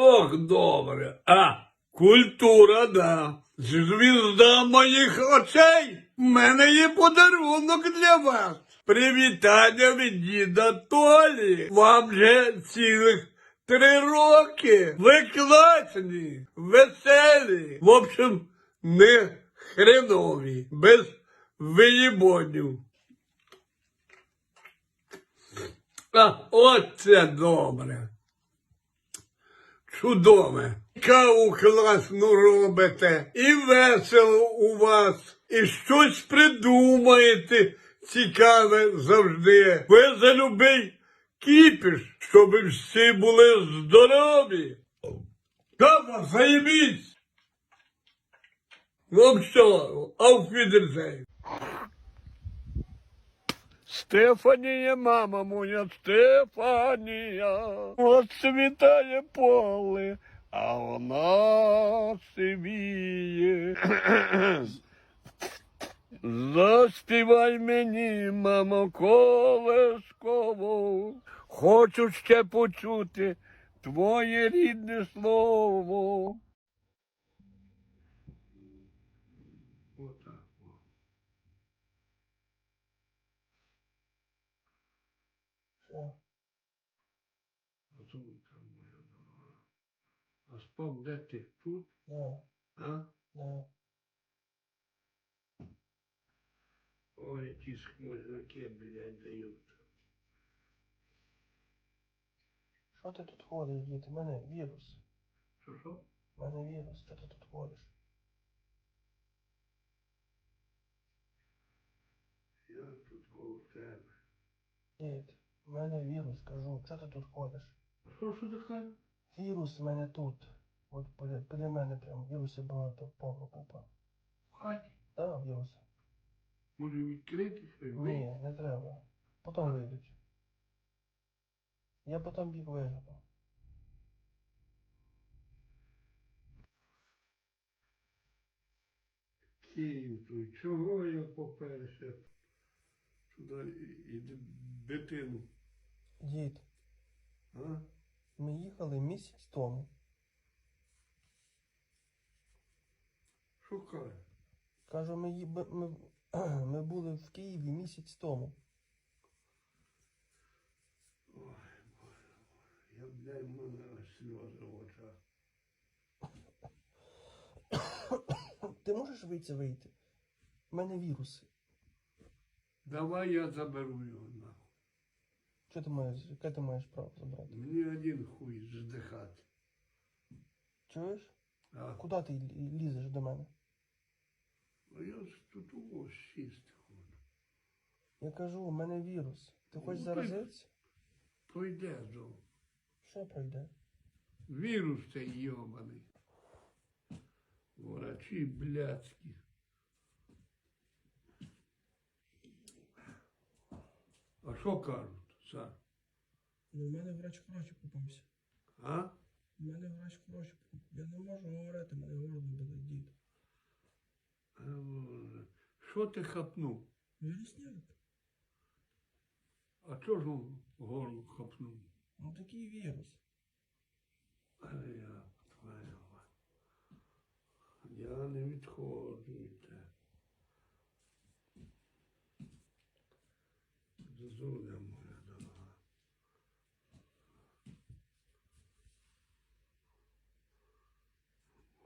Ох, добре. А, культура, да. Звізда моїх очей. В мене є подарунок для вас. Привітання від діда Толі. Вам же цілих три роки. Ви класні, веселі. В общем, не хренові, без виїбонів. А, оце добре. Чудове. Каву класну робите, і весело у вас, і щось придумаєте цікаве завжди. Ви за любий кіпіш, щоб всі були здорові. Кава, заєбісь! Ну все, auf Wiedersehen. Стефанія, мама моя, Стефанія, от світає поле, а вона сивіє. Заспівай мені, мамо, колесково, хочу ще почути твоє рідне слово. Розумка моя дорога. А спав де ти? Тут? Да, А? да. Ой, ті сквозняки, блядь, дають. Що ти тут ходиш, дід? У мене вірус. Що що? У мене вірус, що ти тут ходиш? Я тут коло тебе. Дід, у мене вірус, кажу, що ти тут ходиш? Що, що? Вірус у мене тут. От біля, біля мене прям вірусів багато, повна купа. В хаті? Да, віруси. Може відкрити? Ні, не треба. Потім вийдуть. Я потім їх виживу. Київ чого я поперся? Туди і дитину. Дід, А? Ми їхали місяць тому. Шукай. Кажу, ми, ї- ми, ми, ми були в Києві місяць тому. Я, блядь, в мене аж сльози в очах. Ти можеш вийти вийти? У мене віруси. Давай я заберу його нахуй. Що ти маєш? Яке ти маєш право забрати? Мені один хуй здихати. Чуєш? А, Куди ти лі- лізеш до мене? а я ж тут ось сісти хочу. Я кажу, у мене вірус. Ти хочеш Ну, заразитися? Пройде зо. Що пройде? Вірус цей йобаний. Врачі блядські. А що кажуть, Саш? Ну, у мене врач хороший попався. А? У мене врач попався. Я не можу говорити, мене горло дід. А, Що ти хапнув? Вірусняк? А чого ж он горло хапнув? Ну такий вірус. А я твоя. Я не відходжу від тебе. Зозуля моя дорога.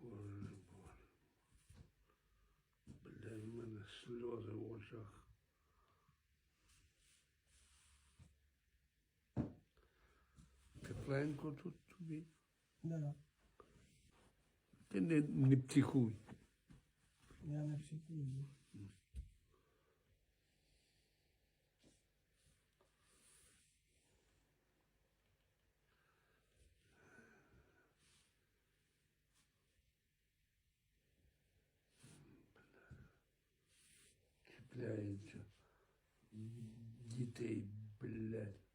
Боже, Боже. Бля, в мене сльози в очах. Тепленько тут тобі. Да. Ти не, не психуй. Я не психую. Чіпляється. Дітей, блядь.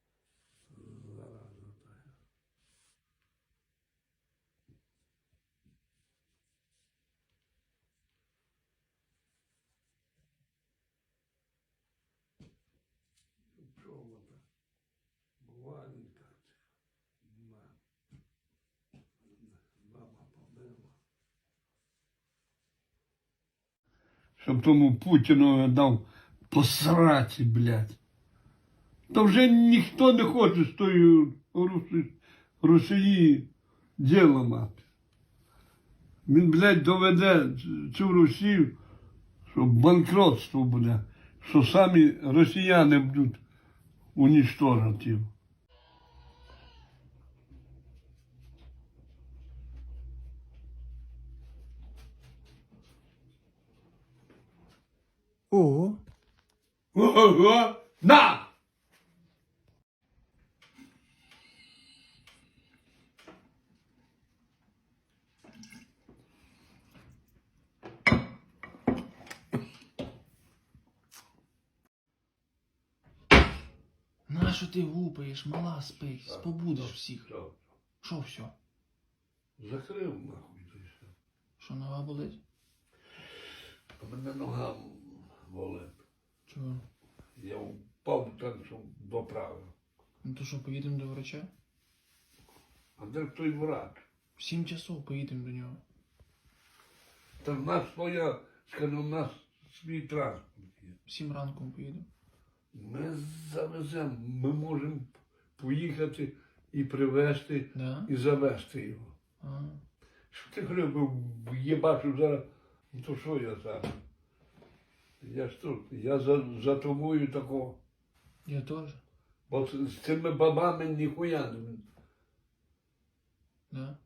Щоб тому Путіну дав посраці, блядь. Та вже ніхто не хоче з Русі- Росії діло мати. Він, блядь, доведе цю Росію, що банкротство буде, що самі росіяни будуть унічтожити О, Ого! На! Нащо ти гупаєш, мала спить, спобудиш всіх. Що все? закрив нахуй. Що нога болить? А мене нога болить. Чого? Я впав так, що доправив. Ну то що, поїдемо до врача? А де той врач? В сім часов поїдемо до нього. Та в нас своя, скажу, в нас свій транспорт є. В сім ранку поїдемо. Ми завеземо, ми можемо поїхати і привезти, Да? і завезти його. А, Що ти говорив, їбачу зараз, ну то що я зараз? Я ж тут, я за, за тобою такого. я теж. Бо з цими бабами ніхуя не. Да?